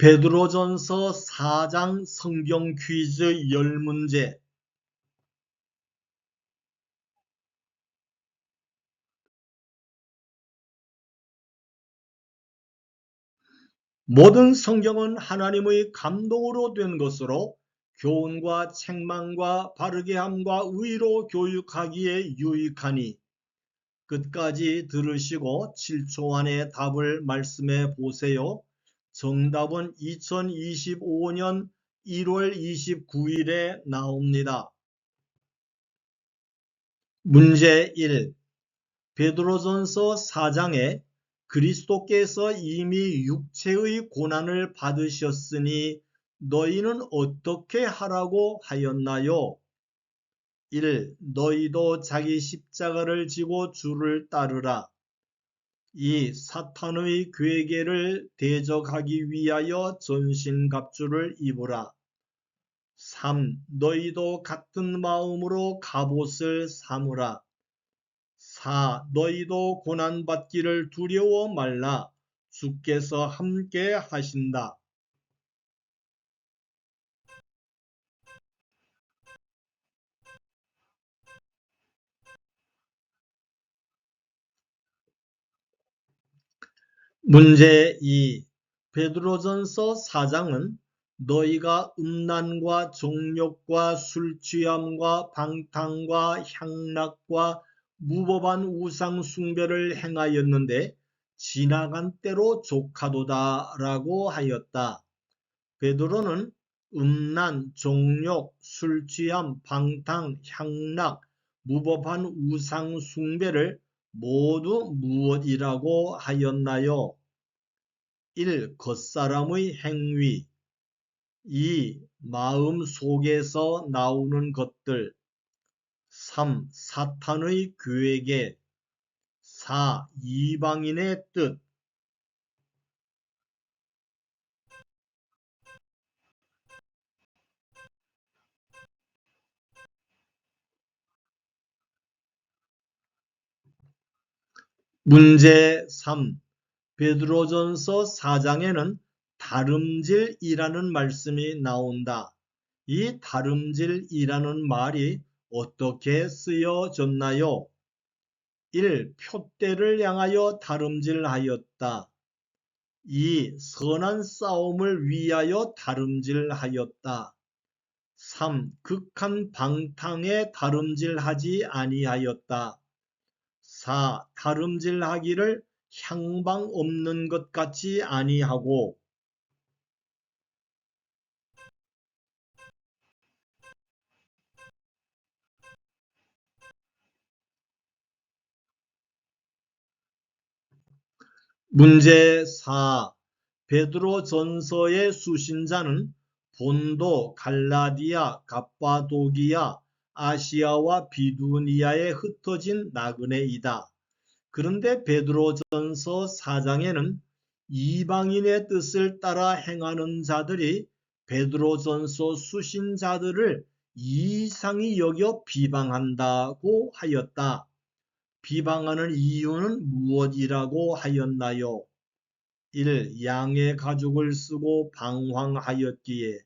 베드로전서 4장 성경 퀴즈 10문제 모든 성경은 하나님의 감동으로 된 것으로 교훈과 책망과 바르게 함과 의로 교육하기에 유익하니 끝까지 들으시고 7초 안에 답을 말씀해 보세요. 정답은 2025년 1월 29일에 나옵니다. 문제 1. 베드로전서 4장에 그리스도께서 이미 육체의 고난을 받으셨으니 너희는 어떻게 하라고 하였나요? 1. 너희도 자기 십자가를 지고 주를 따르라. 2. 사탄의 괴계를 대적하기 위하여 전신갑주를 입으라. 3. 너희도 같은 마음으로 갑옷을 삼으라. 4. 너희도 고난받기를 두려워 말라. 주께서 함께 하신다. 문제 2. 베드로전서 4장은 너희가 음란과 정욕과 술취함과 방탕과 향락과 무법한 우상 숭배를 행하였는데 지나간 때로 조카도다 라고 하였다. 베드로는 음란, 정욕, 술취함, 방탕, 향락, 무법한 우상 숭배를 모두 무엇이라고 하였나요? 1. 겉사람의 행위 2. 마음 속에서 나오는 것들 3. 사탄의 괴계 4. 이방인의 뜻 문제 3. 베드로전서 4장에는 다름질이라는 말씀이 나온다. 이 다름질이라는 말이 어떻게 쓰여졌나요? 1. 표대를 향하여 다름질하였다. 2. 선한 싸움을 위하여 다름질하였다. 3. 극한 방탕에 다름질하지 아니하였다. 4. 다름질하기를 향방 없는 것 같이 아니하고 문제 4. 베드로 전서의 수신자는 본도, 갈라디아, 갑바도기아, 아시아와 비두니아에 흩어진 나그네이다. 그런데 베드로전서 4장에는 이방인의 뜻을 따라 행하는 자들이 베드로전서 수신자들을 이상히 여겨 비방한다고 하였다. 비방하는 이유는 무엇이라고 하였나요? 1. 양의 가죽을 쓰고 방황하였기에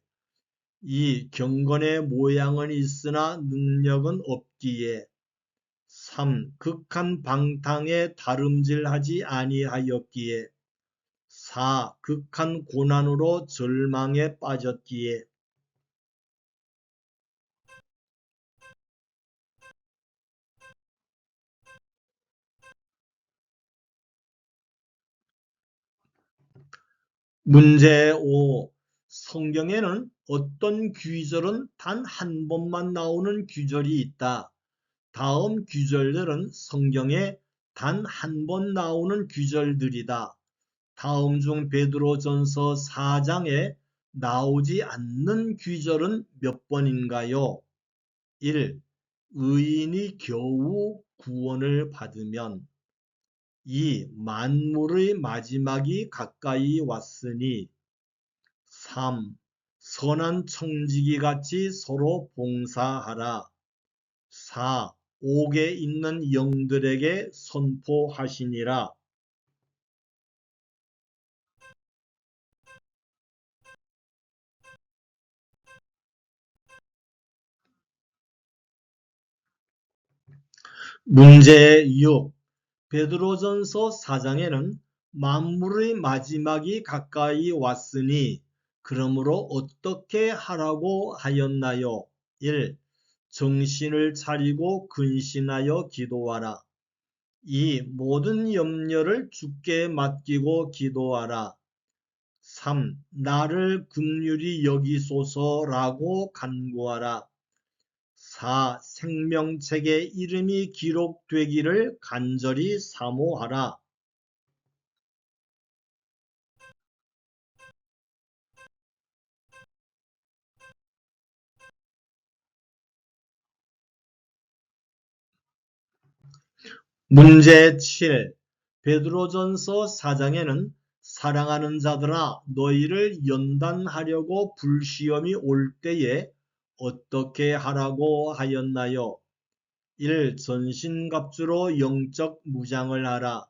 2. 경건의 모양은 있으나 능력은 없기에 3. 극한 방탕에 다름질하지 아니하였기에 4. 극한 고난으로 절망에 빠졌기에 문제 5. 성경에는 어떤 규절은 단 한 번만 나오는 규절이 있다. 다음 규절들은 성경에 단 한 번 나오는 규절들이다. 다음 중 베드로전서 4장에 나오지 않는 규절은 몇 번인가요? 1. 의인이 겨우 구원을 받으면 2. 만물의 마지막이 가까이 왔으니 3. 선한 청지기 같이 서로 봉사하라. 4. 옥에 있는 영들에게 선포하시니라. 문제 6. 베드로전서 4장에는 만물의 마지막이 가까이 왔으니 그러므로 어떻게 하라고 하였나요? 1. 정신을 차리고 근신하여 기도하라. 2. 모든 염려를 주께 맡기고 기도하라. 3. 나를 긍휼히 여기소서라고 간구하라. 4. 생명책에 이름이 기록되기를 간절히 사모하라. 문제 7. 베드로전서 4장에는 사랑하는 자들아 너희를 연단하려고 불시험이 올 때에 어떻게 하라고 하였나요? 1. 전신갑주로 영적 무장을 하라.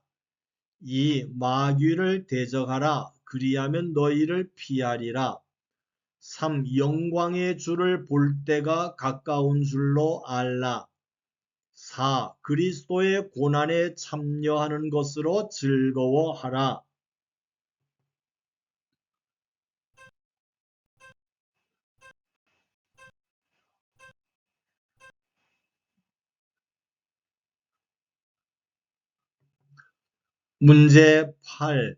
2. 마귀를 대적하라. 그리하면 너희를 피하리라. 3. 영광의 주를 볼 때가 가까운 줄로 알라. 4. 그리스도의 고난에 참여하는 것으로 즐거워하라. 문제 8.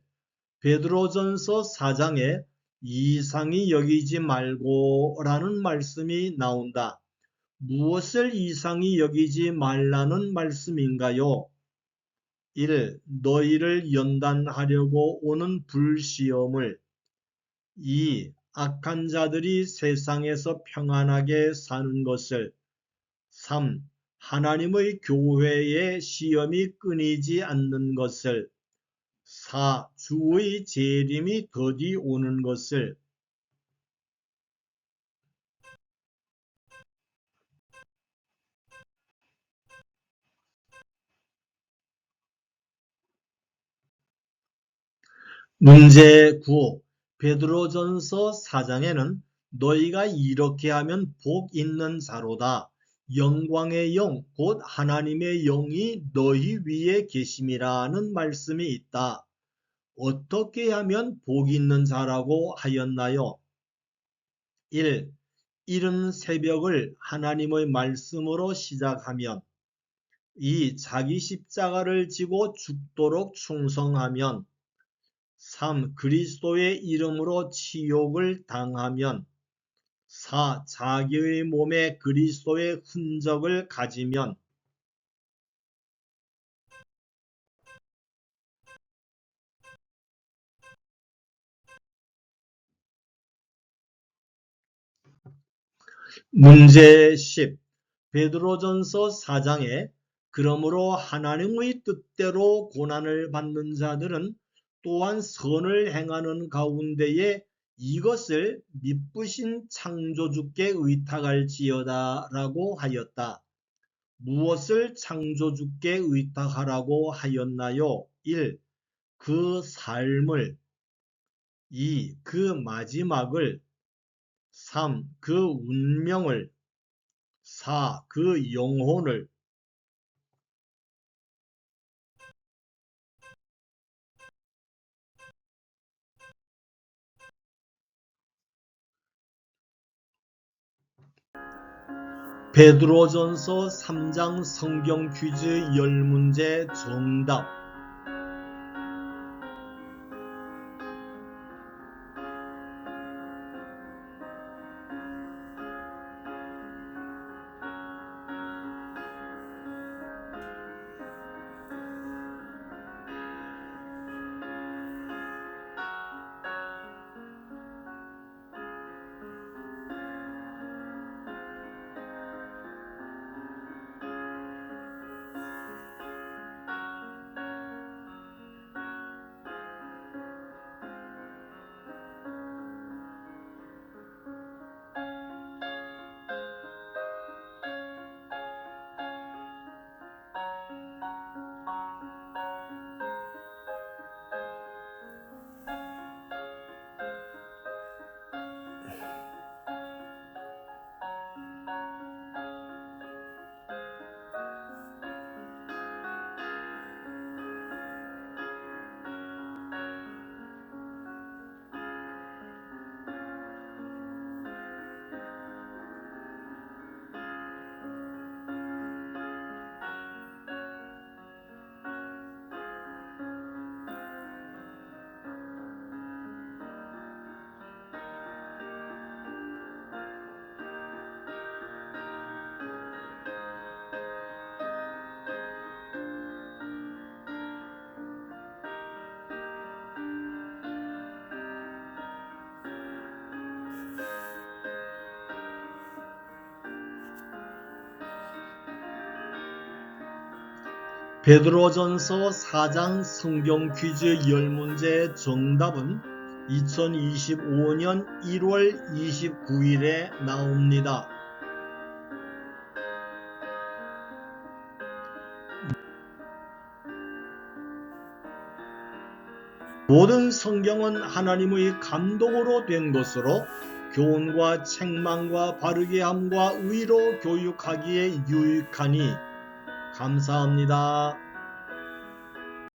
베드로전서 4장에 이상히 여기지 말고 라는 말씀이 나온다. 무엇을 이상히 여기지 말라는 말씀인가요? 1. 너희를 연단하려고 오는 불시험을 2. 악한 자들이 세상에서 평안하게 사는 것을 3. 하나님의 교회의 시험이 끊이지 않는 것을 4. 주의 재림이 더디 오는 것을 문제 9. 베드로전서 4장에는 너희가 이렇게 하면 복 있는 자로다. 영광의 영, 곧 하나님의 영이 너희 위에 계심이라는 말씀이 있다. 어떻게 하면 복 있는 자라고 하였나요? 1. 이른 새벽을 하나님의 말씀으로 시작하면 2. 자기 십자가를 지고 죽도록 충성하면 3. 그리스도의 이름으로 치욕을 당하면 4. 자기의 몸에 그리스도의 흔적을 가지면 문제 10. 베드로전서 4장에 그러므로 하나님의 뜻대로 고난을 받는 자들은 또한 선을 행하는 가운데에 이것을 미쁘신 창조주께 의탁할지어다 라고 하였다. 무엇을 창조주께 의탁하라고 하였나요? 1. 그 삶을 2. 그 마지막을 3. 그 운명을 4. 그 영혼을 베드로전서 3장 성경 퀴즈 10문제 정답 베드로전서 4장 성경 퀴즈 10문제 정답은 2025년 1월 29일에 나옵니다. 모든 성경은 하나님의 감동으로 된 것으로 교훈과 책망과 바르게 함과 의로 교육하기에 유익하니 감사합니다.